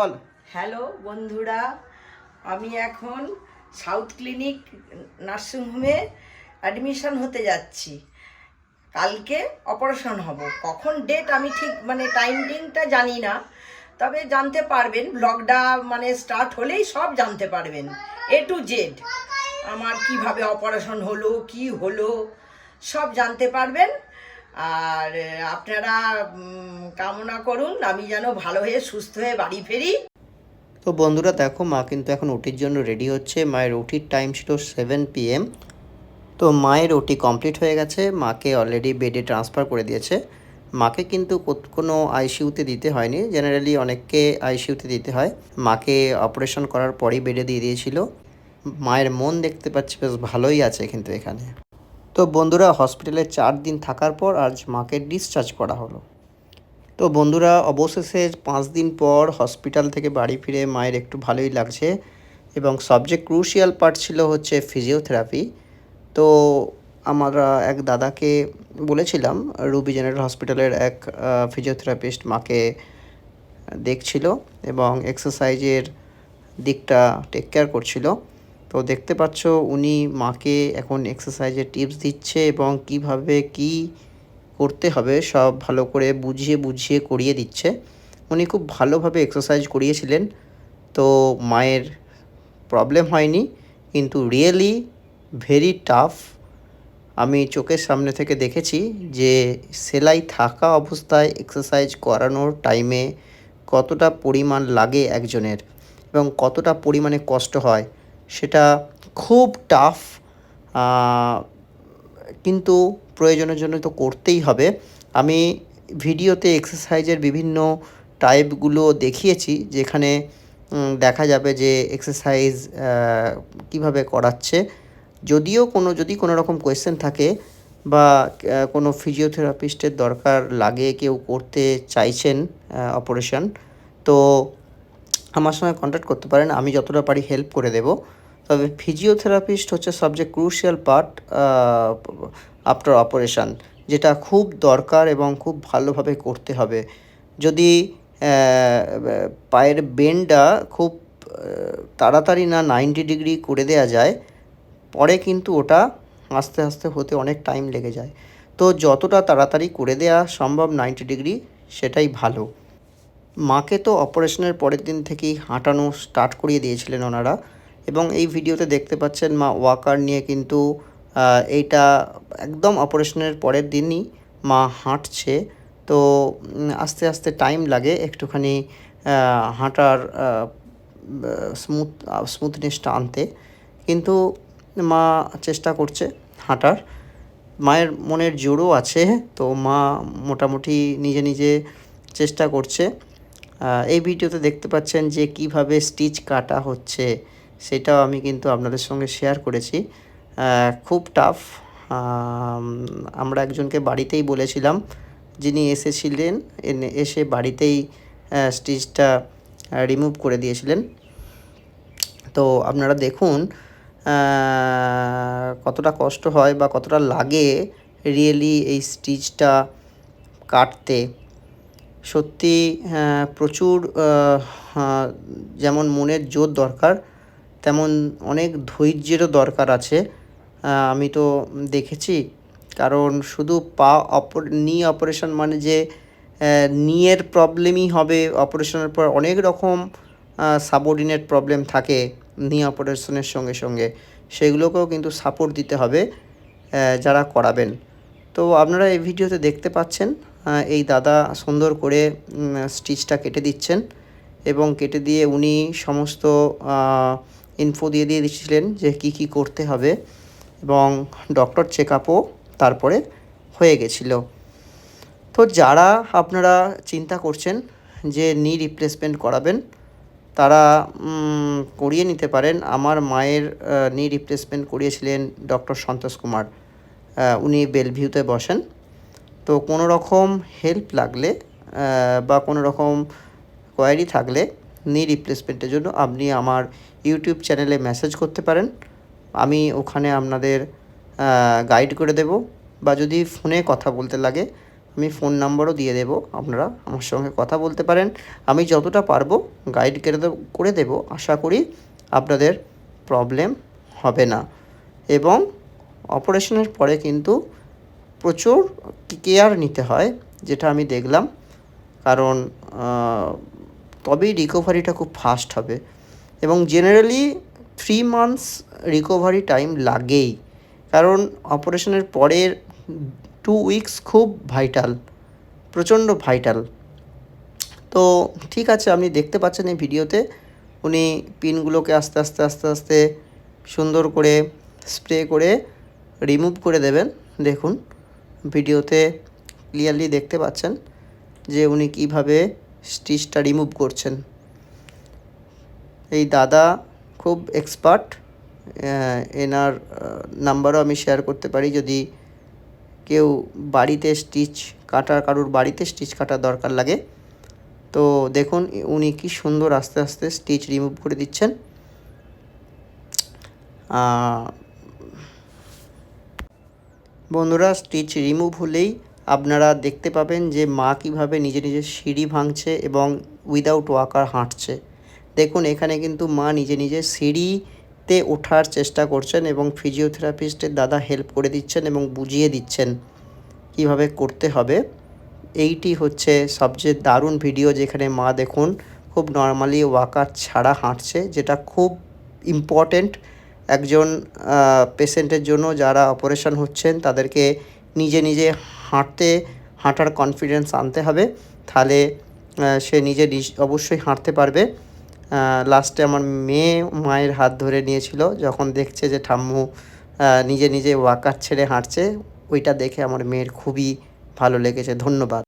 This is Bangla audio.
বল। হ্যালো বন্ধুরা, আমি এখন সাউথ ক্লিনিক নার্সিংহোমে অ্যাডমিশন হতে যাচ্ছি। কালকে অপারেশন হব। কখন ডেট আমি ঠিক মানে টাইমিংটা জানি না, তবে জানতে পারবেন, ব্লগটা মানে স্টার্ট হলেই সব জানতে পারবেন। এ টু জেড আমার কীভাবে অপারেশন হলো, কি হলো, সব জানতে পারবেন। আর আপনারা কামনা করুন, আমি যেন ভালো হয়ে সুস্থ হয়ে বাড়ি ফেরি। তো বন্ধুরা, দেখো, মা কিন্তু এখন ওটির জন্য রেডি হচ্ছে। মায়ের ওটির টাইম ছিল সেভেন পিএম তো মায়ের ওটি কমপ্লিট হয়ে গেছে। মাকে অলরেডি বেডে ট্রান্সফার করে দিয়েছে। মাকে কিন্তু কোনো আইসিইউতে দিতে হয়নি। জেনারেলি অনেককে আইসিইউতে দিতে হয়। মাকে অপারেশন করার পরই বেডে দিয়ে দিয়েছিল। মায়ের মন দেখতে পাচ্ছি বেশ ভালোই আছে কিন্তু এখানে। তো বন্ধুরা হসপিটালে চার দিন থাকার পর আজ মাকে ডিসচার্জ করা হলো। তো বন্ধুরা অবশেষে পাঁচ দিন পর হসপিটাল থেকে বাড়ি ফিরে মায়ের একটু ভালোই লাগছে এবং সবচেয়ে ক্রুশিয়াল পার্ট ছিল হচ্ছে ফিজিওথেরাপি তো আমরা এক দাদাকে বলেছিলাম, রুবি জেনারেল হসপিটালের এক ফিজিওথেরাপিস্ট মাকে দেখছিল এবং এক্সারসাইজের দিকটা টেক কেয়ার করছিল। তো দেখতে পাচ্ছ উনি মাকে এখন এক্সারসাইজের টিপস দিচ্ছে এবং কীভাবে কি করতে হবে সব ভালো করে বুঝিয়ে বুঝিয়ে করিয়ে দিচ্ছে। উনি খুব ভালোভাবে এক্সারসাইজ করিয়েছিলেন। তো মায়ের প্রবলেম হয়নি, কিন্তু রিয়েলি ভেরি টাফ আমি চোখের সামনে থেকে দেখেছি যে সেলাই থাকা অবস্থায় এক্সারসাইজ করানোর টাইমে কতটা পরিমাণ লাগে একজনের এবং কতটা পরিমাণে কষ্ট হয়। সেটা খুব টাফ কিন্তু প্রয়োজনের জন্য তো করতেই হবে। আমি ভিডিওতে এক্সারসাইজের বিভিন্ন টাইপগুলো দেখিয়েছি, যেখানে দেখা যাবে যে এক্সারসাইজ কীভাবে করাচ্ছে। যদিও কোনো, যদি কোনো রকম কোয়েশ্চেন থাকে বা কোনো ফিজিওথেরাপিস্টের দরকার লাগে, কেউ করতে চাইছেন অপারেশন তো আমার সঙ্গে কন্ট্যাক্ট করতে পারেন। আমি যতটা পারি হেল্প করে দেব। তবে ফিজিওথেরাপিস্ট হচ্ছে সবচেয়ে ক্রুশিয়াল পার্ট আফটার অপারেশন যেটা খুব দরকার এবং খুব ভালোভাবে করতে হবে। যদি পায়ের বেন্ডটা খুব তাড়াতাড়ি না নাইনটি ডিগ্রি করে দেওয়া যায়, পরে কিন্তু ওটা আস্তে আস্তে হতে অনেক টাইম লেগে যায়। তো যতটা তাড়াতাড়ি করে দেওয়া সম্ভব নাইনটি ডিগ্রি সেটাই ভালো। মাকে তো অপারেশনের পরের দিন থেকেই হাঁটানো স্টার্ট করিয়ে দিয়েছিলেন ওনারা। এবং এই ভিডিওতে দেখতে পাচ্ছেন মা ওয়াকার নিয়ে কিন্তু এইটা একদম অপারেশনের পরের দিনই মা হাঁটছে। তো আস্তে আস্তে টাইম লাগে একটুখানি হাঁটার স্মুথ, স্মুথনেসটা আনতে। কিন্তু মা চেষ্টা করছে হাঁটার। মায়ের মনের জোরও আছে, তো মা মোটামুটি নিজে নিজে চেষ্টা করছে। এই ভিডিওতে দেখতে পাচ্ছেন যে কীভাবে স্টিচ কাটা হচ্ছে। সেটাও আমি কিন্তু আপনাদের সঙ্গে শেয়ার করেছি। খুব টাফ আমরা একজনকে বাড়িতেই বলেছিলাম যিনি এসেছিলেন এসে বাড়িতেই স্টিচটা রিমুভ করে দিয়েছিলেন। তো আপনারা দেখুন কতটা কষ্ট হয় বা কতটা লাগে রিয়েলি এই স্টিচটা কাটতে। সত্যি প্রচুর যেমন মনের জোর দরকার তেমন অনেক ধৈর্যেরও দরকার আছে। আমি তো দেখেছি, কারণ শুধু পা অপর নি অপারেশন মানে যে নিয়ের প্রবলেমই হবে অপারেশনের পর অনেক রকম সাবঅর্ডিনেট প্রবলেম থাকে নি অপারেশনের সঙ্গে সঙ্গে। সেগুলোকেও কিন্তু সাপোর্ট দিতে হবে যারা করাবেন। তো আপনারা এই ভিডিওতে দেখতে পাচ্ছেন এই দাদা সুন্দর করে স্টিচটা কেটে দিচ্ছেন এবং কেটে দিয়ে উনি সমস্ত ইনফো দিয়ে দিয়ে দিচ্ছিলেন যে কি কি করতে হবে এবং ডক্টর চেক আপও তারপরে হয়ে গেছিল। তো যারা আপনারা চিন্তা করছেন যে নি রিপ্লেসমেন্ট করাবেন, তারা করিয়ে নিতে পারেন। আমার মায়ের নি রিপ্লেসমেন্ট করিয়েছিলেন ডক্টর সন্তোষ কুমার। উনি বেলভিউতে বসেন। তো কোনো রকম হেল্প লাগলে বা কোনো রকম কোয়ারি থাকলে নি রিপ্লেসমেন্টের জন্য আপনি আমার ইউটিউব চ্যানেলে মেসেজ করতে পারেন। আমি ওখানে আপনাদের গাইড করে দেব বা যদি ফোনে কথা বলতে লাগে, আমি ফোন নাম্বারও দিয়ে দেবো। আপনারা আমার সঙ্গে কথা বলতে পারেন। আমি যতটা পারব গাইড করে করে দেবো। আশা করি আপনাদের প্রবলেম হবে না। এবং অপারেশনের পরে কিন্তু প্রচুর কেয়ার নিতে হয়, যেটা আমি দেখলাম। কারণ তবেই রিকভারিটা খুব ফাস্ট হবে। এবং generally three months recovery time লাগেই। কারণ অপারেশনের পরের টু উইকস খুব ভাইটাল প্রচণ্ড ভাইটাল তো ঠিক আছে, আপনি দেখতে পাচ্ছেন এই ভিডিওতে। উনি পিনগুলোকে আস্তে আস্তে আস্তে আস্তে সুন্দর করে স্প্রে করে রিমুভ করে দেবেন। দেখুন, ভিডিওতে ক্লিয়ারলি দেখতে পাচ্ছেন যে উনি কীভাবে স্টিচটা রিমুভ করছেন। এই দাদা খুব এক্সপার্ট এনার নাম্বারও আমি শেয়ার করতে পারি। যদি কেউ বাড়িতে স্টিচ কাটার, কারুর বাড়িতে স্টিচ কাটার দরকার লাগে, তো দেখুন উনি কি সুন্দর আস্তে আস্তে স্টিচ রিমুভ করে দিচ্ছেন। বন্ধুরা, স্টিচ রিমুভ হলেই আপনারা দেখতে পাবেন যে মা কীভাবে নিজে নিজে সিঁড়ি ভাঙছে এবং উইদাউট ওয়াকার হাঁটছে। দেখুন, এখানে কিন্তু মা নিজে নিজে সিঁড়িতে ওঠার চেষ্টা করছেন এবং ফিজিওথেরাপিস্টের দাদা হেল্প করে দিচ্ছেন এবং বুঝিয়ে দিচ্ছেন কীভাবে করতে হবে। এইটি হচ্ছে সবচেয়ে দারুণ ভিডিও যেখানে মা দেখুন, খুব নর্মালি ওয়াকার ছাড়া হাঁটছে, যেটা খুব ইম্পর্ট্যান্ট একজন পেশেন্টের জন্য যারা অপারেশন হচ্ছেন তাদেরকে নিজে নিজে হাঁটতে, হাঁটার কনফিডেন্স আনতে হবে। তাহলে সে নিজে অবশ্যই হাঁটতে পারবে। লাস্টে আমার মেয়ে মায়ের হাত ধরে নিয়েছিল, যখন দেখছে যে ঠাম্মু নিজে নিজে ওয়াকার ছেড়ে হাঁটছে, ওইটা দেখে আমার মেয়ের খুবই ভালো লেগেছে। ধন্যবাদ।